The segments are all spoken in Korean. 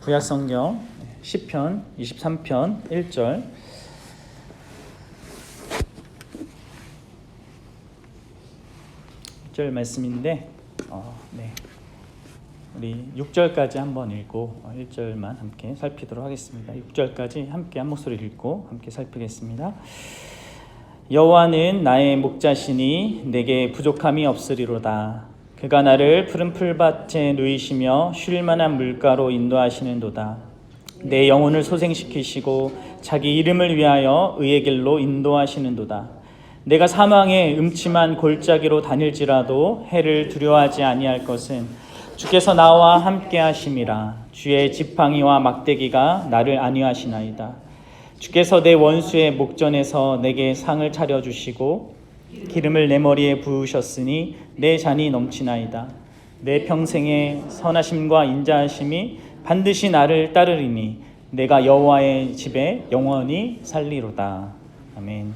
구약 성경 시편 23편 1절 절 말씀인데 어, 네. 우리 6절까지 한번 읽고 1절만 함께 살피도록 하겠습니다. 6절까지 함께 한 목소리 읽고 함께 살피겠습니다. 여호와는 나의 목자시니 내게 부족함이 없으리로다. 그가 나를 푸른 풀밭에 누이시며 쉴 만한 물가로 인도하시는도다. 내 영혼을 소생시키시고 자기 이름을 위하여 의의 길로 인도하시는도다. 내가 사망의 음침한 골짜기로 다닐지라도 해를 두려워하지 아니할 것은 주께서 나와 함께 하심이라 주의 지팡이와 막대기가 나를 안위하시나이다. 주께서 내 원수의 목전에서 내게 상을 차려 주시고 기름을 내 머리에 부으셨으니 내 잔이 넘치나이다. 내 평생의 선하심과 인자하심이 반드시 나를 따르리니 내가 여호와의 집에 영원히 살리로다. 아멘.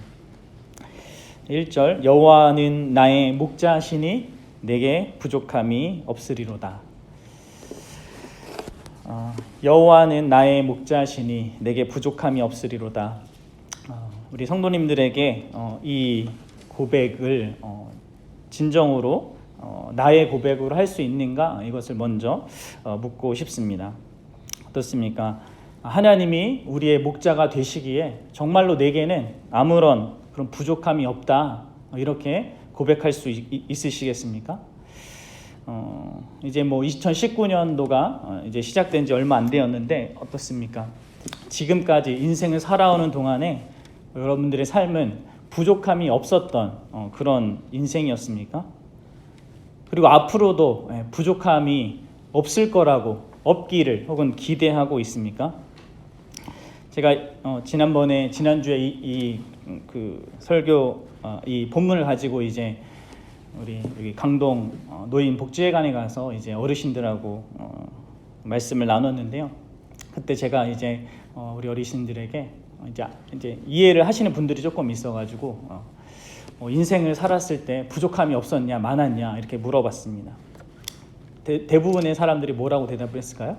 1절 여호와는 나의 목자시니 내게 부족함이 없으리로다. 어, 여호와는 나의 목자시니 내게 부족함이 없으리로다. 어, 우리 성도님들에게 어, 이 고백을 어, 진정으로 어, 나의 고백으로 할 수 있는가 이것을 먼저 어, 묻고 싶습니다. 어떻습니까? 하나님이 우리의 목자가 되시기에 정말로 내게는 아무런 그런 부족함이 없다 이렇게 고백할 수 있, 있으시겠습니까? 어, 이제 뭐 2019년도가 이제 시작된 지 얼마 안 되었는데 어떻습니까? 지금까지 인생을 살아오는 동안에 여러분들의 삶은 부족함이 없었던 어, 그런 인생이었습니까? 그리고 앞으로도 예, 부족함이 없을 거라고 없기를 혹은 기대하고 있습니까? 제가 어, 지난번에 지난주에 이그 설교 어, 이 본문을 가지고 이제 우리 여기 강동 어, 노인 복지회관에 가서 이제 어르신들하고 어, 말씀을 나눴는데요. 그때 제가 이제 어, 우리 어르신들에게 이제 이제 이해를 하시는 분들이 조금 있어가지고 어, 어, 인생을 살았을 때 부족함이 없었냐 많았냐 이렇게 물어봤습니다. 대, 대부분의 사람들이 뭐라고 대답을 했을까요?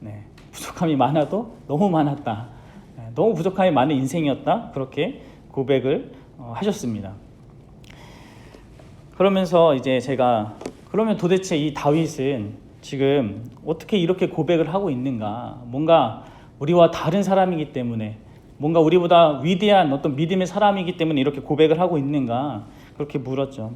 네, 부족함이 많아도 너무 많았다. 네, 너무 부족함이 많은 인생이었다. 그렇게 고백을 어, 하셨습니다. 그러면서 이제 제가 그러면 도대체 이 다윗은 지금 어떻게 이렇게 고백을 하고 있는가? 뭔가 우리와 다른 사람이기 때문에 뭔가 우리보다 위대한 어떤 믿음의 사람이기 때문에 이렇게 고백을 하고 있는가? 그렇게 물었죠.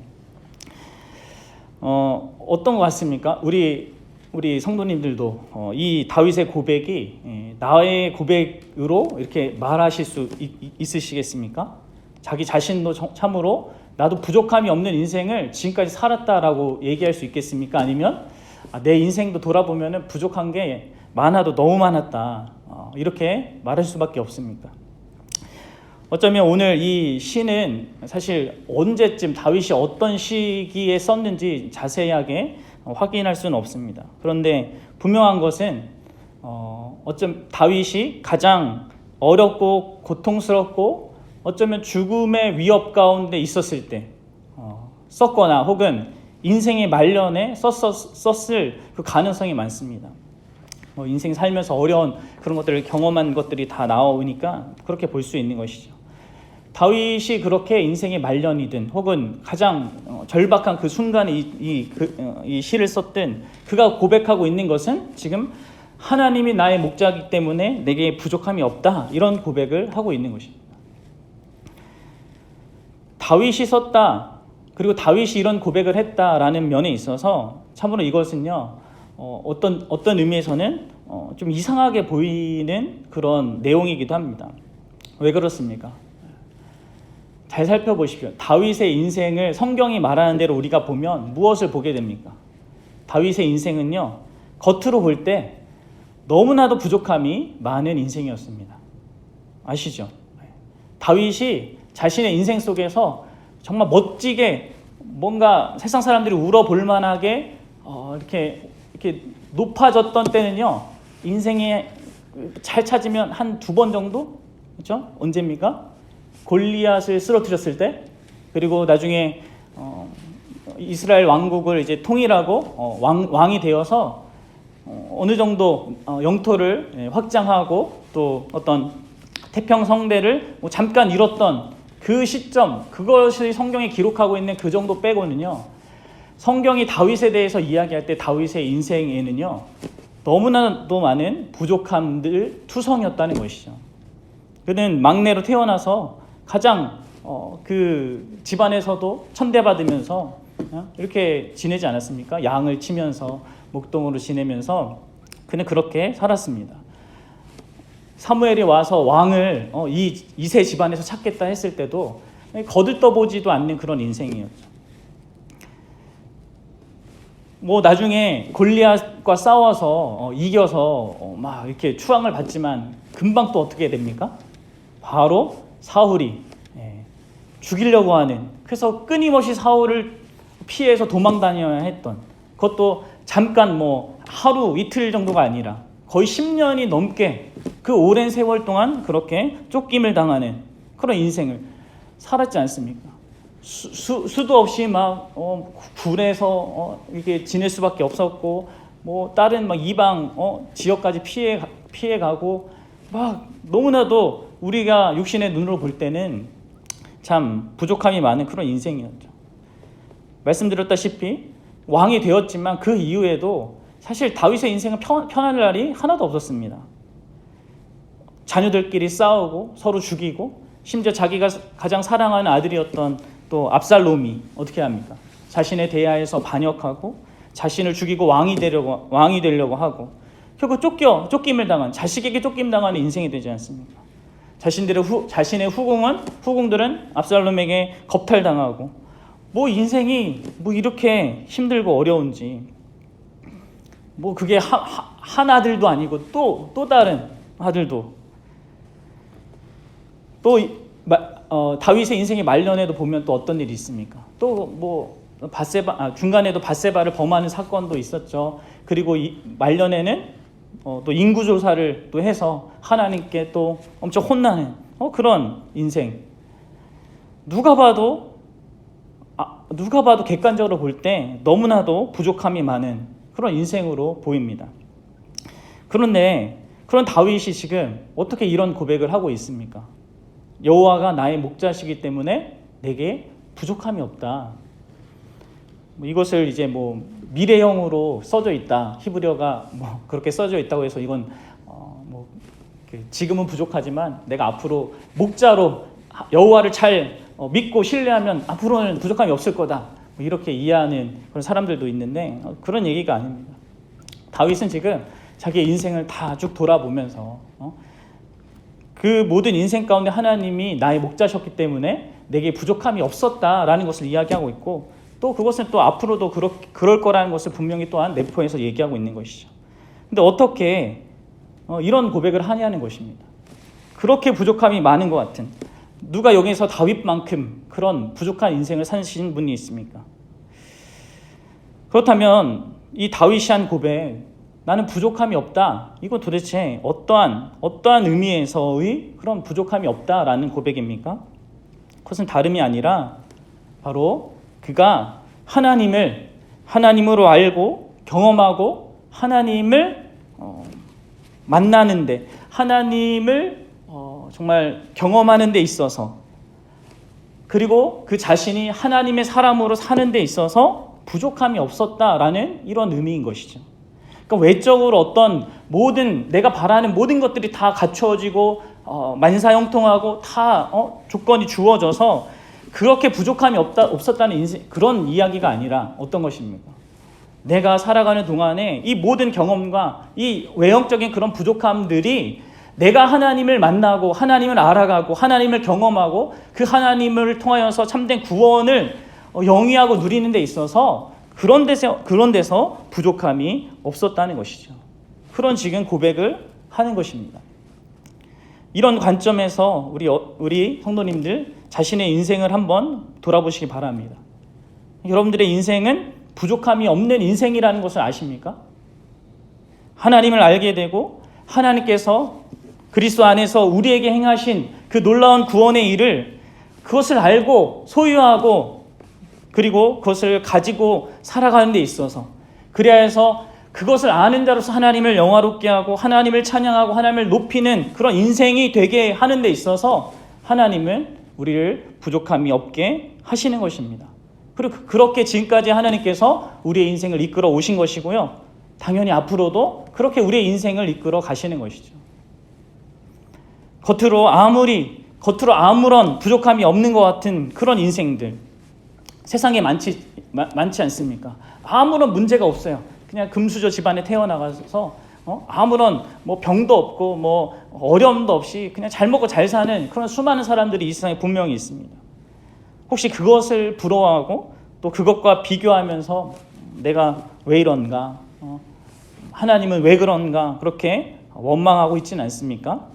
어, 어떤 것 같습니까? 우리 우리 성도님들도 어, 이 다윗의 고백이 예, 나의 고백으로 이렇게 말하실 수 있, 있으시겠습니까? 자기 자신도 참으로 나도 부족함이 없는 인생을 지금까지 살았다라고 얘기할 수 있겠습니까? 아니면 아, 내 인생도 돌아보면 부족한 게 많아도 너무 많았다. 어, 이렇게 말할 수밖에 없습니까? 어쩌면 오늘 이 시는 사실 언제쯤 다윗이 어떤 시기에 썼는지 자세하게 확인할 수는 없습니다. 그런데 분명한 것은 어, 어쩜 다윗이 가장 어렵고 고통스럽고 어쩌면 죽음의 위협 가운데 있었을 때 어, 썼거나 혹은 인생의 말년에 썼, 썼을 그 가능성이 많습니다. 뭐 인생 살면서 어려운 그런 것들을 경험한 것들이 다 나오니까 그렇게 볼 수 있는 것이죠. 다윗이 그렇게 인생의 말년이든 혹은 가장 어, 절박한 그 순간에 이, 이, 그, 어, 이 시를 썼든 그가 고백하고 있는 것은 지금 하나님이 나의 목자이기 때문에 내게 부족함이 없다 이런 고백을 하고 있는 것입니다. 다윗이 썼다 그리고 다윗이 이런 고백을 했다라는 면에 있어서 참으로 이것은요 어, 어떤 어떤 의미에서는 어, 좀 이상하게 보이는 그런 내용이기도 합니다. 왜 그렇습니까? 잘 살펴보십시오. 다윗의 인생을 성경이 말하는 대로 우리가 보면 무엇을 보게 됩니까? 다윗의 인생은요 겉으로 볼 때 너무나도 부족함이 많은 인생이었습니다. 아시죠? 다윗이 자신의 인생 속에서 정말 멋지게 뭔가 세상 사람들이 울어볼 만하게 어, 이렇게 이렇게 높아졌던 때는요 인생에 잘 찾으면 한 두 번 정도 그렇죠? 언제입니까? 골리앗을 쓰러뜨렸을 때 그리고 나중에 어, 이스라엘 왕국을 이제 통일하고 어, 왕, 왕이 되어서 어, 어느 정도 어, 영토를 예, 확장하고 또 어떤 태평 성대를 뭐 잠깐 잃었던 그 시점 그것이 성경에 기록하고 있는 그 정도 빼고는요 성경이 다윗에 대해서 이야기할 때 다윗의 인생에는요 너무나도 많은 부족함들 투성이었다는 것이죠. 그는 막내로 태어나서 가장 어, 그 집안에서도 천대받으면서 어? 이렇게 지내지 않았습니까? 양을 치면서 목동으로 지내면서 그는 그렇게 살았습니다. 사무엘이 와서 왕을 어, 이 이세 집안에서 찾겠다 했을 때도 거들떠보지도 않는 그런 인생이었죠. 뭐 나중에 골리앗과 싸워서 어, 이겨서 어, 막 이렇게 추앙을 받지만 금방 또 어떻게 됩니까? 바로 사울이 예, 죽이려고 하는 그래서 끊임없이 사울을 피해서 도망 다녀야 했던 그것도 잠깐 뭐 하루 이틀 정도가 아니라 거의 10년이 넘게 그 오랜 세월 동안 그렇게 쫓김을 당하는 그런 인생을 살았지 않습니까? 수, 수, 수 도 없이 막 어, 굴에서 어, 이게 지낼 수밖에 없었고 뭐 다른 막 이방 어, 지역까지 피해 피해 가고 막 너무나도 우리가 육신의 눈으로 볼 때는 참 부족함이 많은 그런 인생이었죠. 말씀드렸다시피 왕이 되었지만 그 이후에도 사실 다윗의 인생은 편, 편할 날이 하나도 없었습니다. 자녀들끼리 싸우고 서로 죽이고 심지어 자기가 가장 사랑하는 아들이었던 또 압살롬이 어떻게 합니까? 자신의 대하에서 반역하고 자신을 죽이고 왕이 되려고 왕이 되려고 하고 결국 쫓겨 쫓김을 당한 자식에게 쫓김 당하는 인생이 되지 않습니까? 자신들의 후, 자신의 후궁은 후궁들은 압살롬에게 겁탈당하고 뭐 인생이 뭐 이렇게 힘들고 어려운지 뭐 그게 하, 하, 한 아들도 아니고 또또 다른 아들도 또 어, 다윗의 인생의 말년에도 보면 또 어떤 일이 있습니까? 또뭐 바세바 아, 중간에도 바세바를 범하는 사건도 있었죠. 그리고 이, 말년에는 어, 또 인구 조사를 또 해서 하나님께 또 엄청 혼나는 어, 그런 인생. 누가 봐도 아, 누가 봐도 객관적으로 볼 때 너무나도 부족함이 많은 그런 인생으로 보입니다. 그런데 그런 다윗이 지금 어떻게 이런 고백을 하고 있습니까? 여호와가 나의 목자시기 때문에 내게 부족함이 없다. 뭐 이것을 이제 뭐 미래형으로 써져 있다. 히브리어가 뭐 그렇게 써져 있다고 해서 이건 어 뭐 지금은 부족하지만 내가 앞으로 목자로 여호와를 잘 어, 믿고 신뢰하면 앞으로는 부족함이 없을 거다. 뭐 이렇게 이해하는 그런 사람들도 있는데 어, 그런 얘기가 아닙니다. 다윗은 지금 자기의 인생을 다 쭉 돌아보면서 어? 그 모든 인생 가운데 하나님이 나의 목자셨기 때문에 내게 부족함이 없었다라는 것을 이야기하고 있고 또 그것은 또 앞으로도 그렇, 그럴 거라는 것을 분명히 또한 내포해서 얘기하고 있는 것이죠. 근데 어떻게 어, 이런 고백을 하냐는 것입니다. 그렇게 부족함이 많은 것 같은 누가 여기서 다윗만큼 그런 부족한 인생을 사신 분이 있습니까? 그렇다면 이 다윗이 한 고백 나는 부족함이 없다. 이건 도대체 어떠한 어떠한 의미에서의 그런 부족함이 없다라는 고백입니까? 그것은 다름이 아니라 바로 그가 하나님을 하나님으로 알고 경험하고 하나님을 어, 만나는데 하나님을 어, 정말 경험하는 데 있어서 그리고 그 자신이 하나님의 사람으로 사는 데 있어서 부족함이 없었다라는 이런 의미인 것이죠. 그러니까 외적으로 어떤 모든 내가 바라는 모든 것들이 다 갖추어지고 어, 만사형통하고 다 어, 조건이 주어져서 그렇게 부족함이 없다 없었다는 인생, 그런 이야기가 아니라 어떤 것입니까? 내가 살아가는 동안에 이 모든 경험과 이 외형적인 그런 부족함들이 내가 하나님을 만나고 하나님을 알아가고 하나님을 경험하고 그 하나님을 통하여서 참된 구원을 어, 영위하고 누리는 데 있어서 그런 데서 그런 데서 부족함이 없었다는 것이죠. 그런 지금 고백을 하는 것입니다. 이런 관점에서 우리 어, 우리 성도님들 자신의 인생을 한번 돌아보시기 바랍니다. 여러분들의 인생은 부족함이 없는 인생이라는 것을 아십니까? 하나님을 알게 되고 하나님께서 그리스도 안에서 우리에게 행하신 그 놀라운 구원의 일을 그것을 알고 소유하고 그리고 그것을 가지고 살아가는 데 있어서 그래야 해서 그것을 아는 자로서 하나님을 영화롭게 하고 하나님을 찬양하고 하나님을 높이는 그런 인생이 되게 하는 데 있어서 하나님은 우리를 부족함이 없게 하시는 것입니다. 그리고 그- 그렇게 지금까지 하나님께서 우리의 인생을 이끌어 오신 것이고요. 당연히 앞으로도 그렇게 우리의 인생을 이끌어 가시는 것이죠. 겉으로 아무리 겉으로 아무런 부족함이 없는 것 같은 그런 인생들 세상에 많지 마- 많지 않습니까? 아무런 문제가 없어요. 그냥 금수저 집안에 태어나가서 어? 아무런 뭐 병도 없고 뭐 어려움도 없이 그냥 잘 먹고 잘 사는 그런 수많은 사람들이 이 세상에 분명히 있습니다. 혹시 그것을 부러워하고 또 그것과 비교하면서 내가 왜 이런가? 어? 하나님은 왜 그런가? 그렇게 원망하고 있지는 않습니까?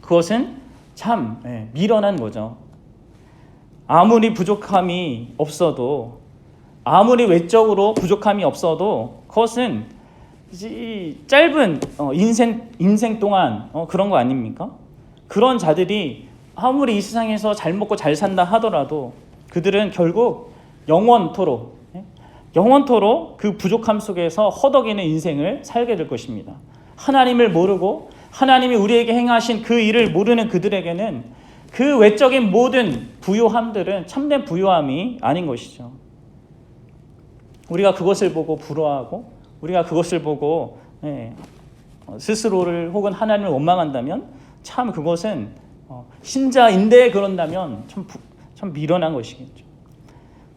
그것은 참 예, 미련한 거죠. 아무리 부족함이 없어도 아무리 외적으로 부족함이 없어도 그것은 이 짧은 어, 인생 인생 동안 어, 그런 거 아닙니까? 그런 자들이 아무리 이 세상에서 잘 먹고 잘 산다 하더라도 그들은 결국 영원토록 예? 영원토록 그 부족함 속에서 허덕이는 인생을 살게 될 것입니다. 하나님을 모르고 하나님이 우리에게 행하신 그 일을 모르는 그들에게는 그 외적인 모든 부요함들은 참된 부요함이 아닌 것이죠. 우리가 그것을 보고 부러워하고 우리가 그것을 보고 예, 어, 스스로를 혹은 하나님을 원망한다면 참 그것은 어, 신자인데 그런다면 참, 부, 참 미련한 것이겠죠.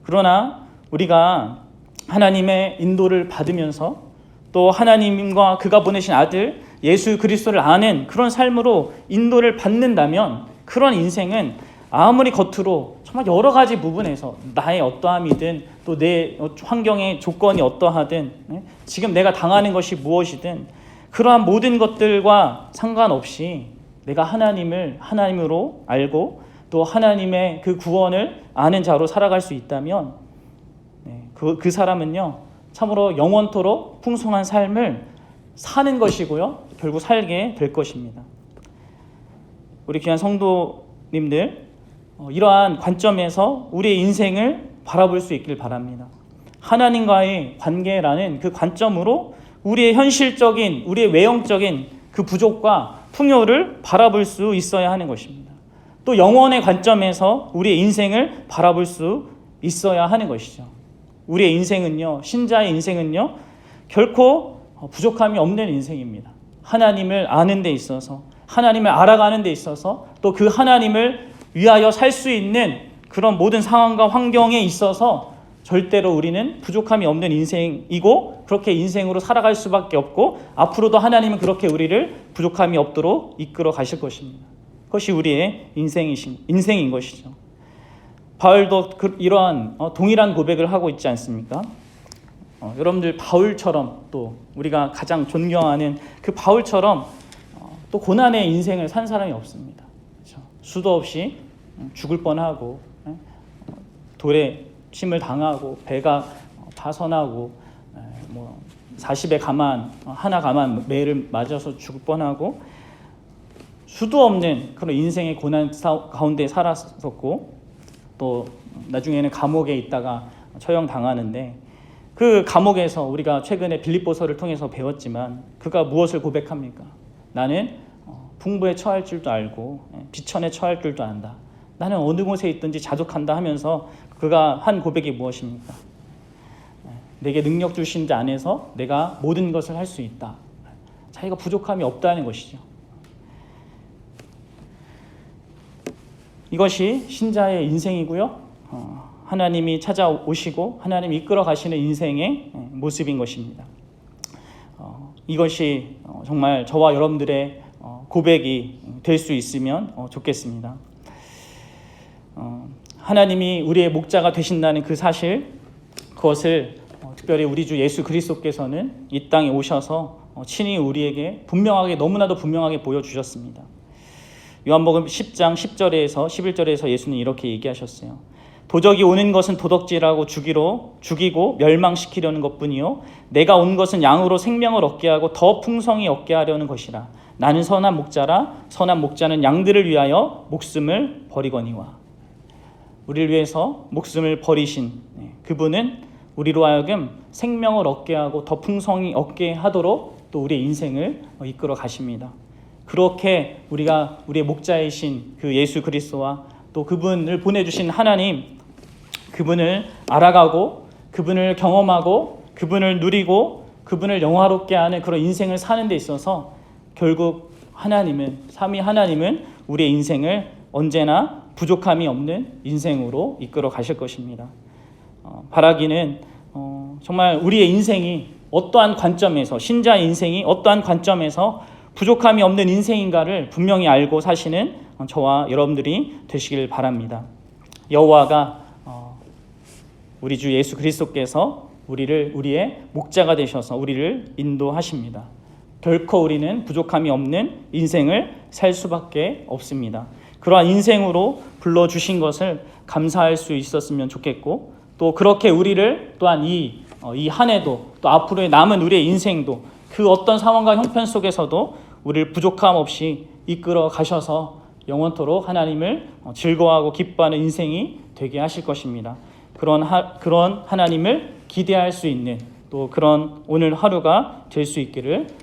그러나 우리가 하나님의 인도를 받으면서 또 하나님과 그가 보내신 아들 예수 그리스도를 아는 그런 삶으로 인도를 받는다면 그런 인생은 아무리 겉으로 정말 여러 가지 부분에서 나의 어떠함이든 또 내 환경의 조건이 어떠하든 예? 지금 내가 당하는 것이 무엇이든 그러한 모든 것들과 상관없이 내가 하나님을 하나님으로 알고 또 하나님의 그 구원을 아는 자로 살아갈 수 있다면 네, 그, 그 사람은요 참으로 영원토록 풍성한 삶을 사는 것이고요 결국 살게 될 것입니다. 우리 귀한 성도님들 어, 이러한 관점에서 우리의 인생을 바라볼 수 있길 바랍니다. 하나님과의 관계라는 그 관점으로 우리의 현실적인, 우리의 외형적인 그 부족과 풍요를 바라볼 수 있어야 하는 것입니다. 또 영원의 관점에서 우리의 인생을 바라볼 수 있어야 하는 것이죠. 우리의 인생은요, 신자의 인생은요, 결코 부족함이 없는 인생입니다. 하나님을 아는 데 있어서, 하나님을 알아가는 데 있어서, 또 그 하나님을 위하여 살 수 있는 그런 모든 상황과 환경에 있어서 절대로 우리는 부족함이 없는 인생이고 그렇게 인생으로 살아갈 수밖에 없고 앞으로도 하나님은 그렇게 우리를 부족함이 없도록 이끌어 가실 것입니다. 그것이 우리의 인생이신 인생인 것이죠. 바울도 그, 이러한 어, 동일한 고백을 하고 있지 않습니까? 어, 여러분들 바울처럼 또 우리가 가장 존경하는 그 바울처럼 어, 또 고난의 인생을 산 사람이 없습니다. 그렇죠? 수도 없이 죽을 뻔하고 예? 어, 돌에 침을 당하고 배가 어, 파선하고 에, 뭐 40의 가만 어, 하나 가만 매를 맞아서 죽을 뻔하고 수도 없는 그런 인생의 고난 사- 가운데 살았었고 또 나중에는 감옥에 있다가 처형 당하는데 그 감옥에서 우리가 최근에 빌립보서를 통해서 배웠지만 그가 무엇을 고백합니까? 나는 어, 풍부에 처할 줄도 알고 예, 비천에 처할 줄도 안다. 나는 어느 곳에 있든지 자족한다 하면서 그가 한 고백이 무엇입니까? 예, 내게 능력 주신 자 안에서 내가 모든 것을 할 수 있다. 자기가 부족함이 없다는 것이죠. 이것이 신자의 인생이고요. 어, 하나님이 찾아오시고 하나님이 이끌어 가시는 인생의 예, 모습인 것입니다. 어, 이것이 어, 정말 저와 여러분들의 어, 고백이 될 수 있으면 어, 좋겠습니다. 어, 하나님이 우리의 목자가 되신다는 그 사실 그것을 어, 특별히 우리 주 예수 그리스도께서는 이 땅에 오셔서 어, 친히 우리에게 분명하게 너무나도 분명하게 보여주셨습니다. 요한복음 10장 10절에서 11절에서 예수는 이렇게 얘기하셨어요. 도적이 오는 것은 도덕질하고 죽이로 죽이고 멸망시키려는 것뿐이요 내가 온 것은 양으로 생명을 얻게 하고 더 풍성히 얻게 하려는 것이라 나는 선한 목자라 선한 목자는 양들을 위하여 목숨을 버리거니와 우리를 위해서 목숨을 버리신 네, 그분은 우리로 하여금 생명을 얻게 하고 더 풍성히 얻게 하도록 또 우리의 인생을 어, 이끌어 가십니다. 그렇게 우리가 우리의 목자이신 그 예수 그리스도와 또 그분을 보내주신 하나님 그분을 알아가고 그분을 경험하고 그분을 누리고 그분을 영화롭게 하는 그런 인생을 사는 데 있어서 결국 하나님은 삼위 하나님은 우리의 인생을 언제나 부족함이 없는 인생으로 이끌어 가실 것입니다. 어, 바라기는 어, 정말 우리의 인생이 어떠한 관점에서 신자 인생이 어떠한 관점에서 부족함이 없는 인생인가를 분명히 알고 사시는 어, 저와 여러분들이 되시길 바랍니다. 여호와가 어, 우리 주 예수 그리스도께서 우리를 우리의 목자가 되셔서 우리를 인도하십니다. 결코 우리는 부족함이 없는 인생을 살 수밖에 없습니다. 그러한 인생으로 불러 주신 것을 감사할 수 있었으면 좋겠고 또 그렇게 우리를 또한 이 어, 이한 해도 또 앞으로의 남은 우리의 인생도 그 어떤 상황과 형편 속에서도 우리를 부족함 없이 이끌어 가셔서 영원토록 하나님을 어, 즐거워하고 기뻐하는 인생이 되게 하실 것입니다. 그런 하, 그런 하나님을 기대할 수 있는 또 그런 오늘 하루가 될 수 있기를 어,